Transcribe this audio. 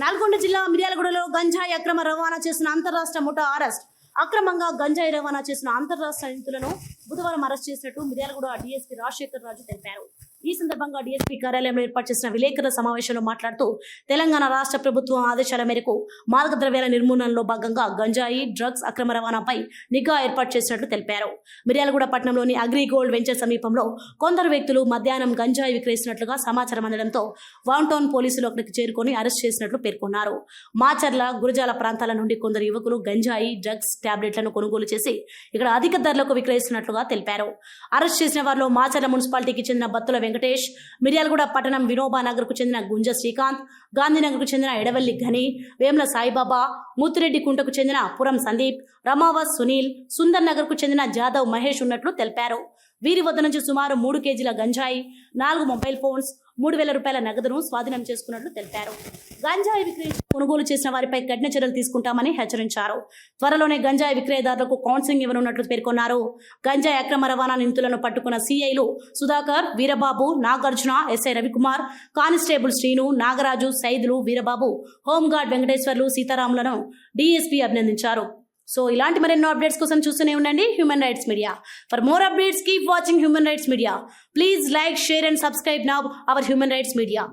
నల్గొండ జిల్లా మిర్యాలగూడలో గంజాయి అక్రమ రవాణా చేసిన అంతరాష్ట్ర ముఠా అరెస్ట్. అక్రమంగా గంజాయి రవాణా చేసిన అంతరాష్ట్ర నిధులను బుధవారం అరెస్ట్ చేసినట్టు మిర్యాలగూడ డిఎస్పీ రాజశేఖర్ రాజు తెలిపారు. ఈ సందర్భంగా డీఎస్పీ కార్యాలయంలో ఏర్పాటు చేసిన విలేకరుల సమావేశంలో మాట్లాడుతూ తెలంగాణ రాష్ట్ర ప్రభుత్వం ఆదేశాల మేరకు మాదక ద్రవ్యాల నిర్మూలనలో భాగంగా గంజాయి డ్రగ్స్ అక్రమ రవాణాపై నిఘా ఏర్పాటు చేసినట్లు తెలిపారు. మిర్యాలగూడ పట్టణంలోని అగ్రిగోల్డ్ వెంచర్ సమీపంలో కొందరు వ్యక్తులు మధ్యాహ్నం గంజాయి విక్రయిస్తున్నట్లుగా సమాచారం అందడంతో వాంటౌన్ టౌన్ పోలీసులు అక్కడికి చేరుకొని అరెస్ట్ చేసినట్లు పేర్కొన్నారు. మాచర్ల గురజాల ప్రాంతాల నుండి కొందరు యువకులు గంజాయి డ్రగ్స్ టాబ్లెట్లను కొనుగోలు చేసి ఇక్కడ అధిక ధరలకు విక్రయిస్తున్నట్లుగా తెలిపారు. అరెస్ట్ చేసిన వారిలో మాచర్ల మున్సిపాలిటీకి చెందిన బత్తుల వెంకటేష్ మిర్యాలగూడ పట్టణం వినోబానగర్కు చెందిన గుంజ శ్రీకాంత్ గాంధీనగర్కు చెందిన ఎడవల్లి ఘని వేముల సాయిబాబా ముత్తిరెడ్డి కుంటకు చెందిన పురం సందీప్ రమావత్ సునీల్ సుందర్ నగర్కు చెందిన జాదవ్ మహేష్ ఉన్నట్లు తెలిపారు. వీరి వద్ద నుంచి సుమారు మూడు కేజీల గంజాయి నాలుగు మొబైల్ ఫోన్స్ మూడు వేల రూపాయల నగదును స్వాధీనం చేసుకున్నట్లు తెలిపారు. గంజాయి విక్రయ కొనుగోలు చేసిన వారిపై కఠిన చర్యలు తీసుకుంటామని హెచ్చరించారు. త్వరలోనే గంజాయి విక్రయదారులకు కౌన్సిలింగ్ ఇవ్వనున్నట్లు పేర్కొన్నారు. గంజాయి అక్రమ రవాణా నిందితులను పట్టుకున్న సీఐలు Sudhakar Veerababu Nagarjuna SI Ravikumar constable Srinu Nagaraju Saidulu Veerababu home guard Venkateswarlu సీతారాములను DSP అభినందించారు. సో ఇలాంటి మరెన్నో అప్డేట్స్ కోసం చూస్తూనే ఉండండి human rights media for more updates keep watching human rights media please like share and subscribe now our human rights media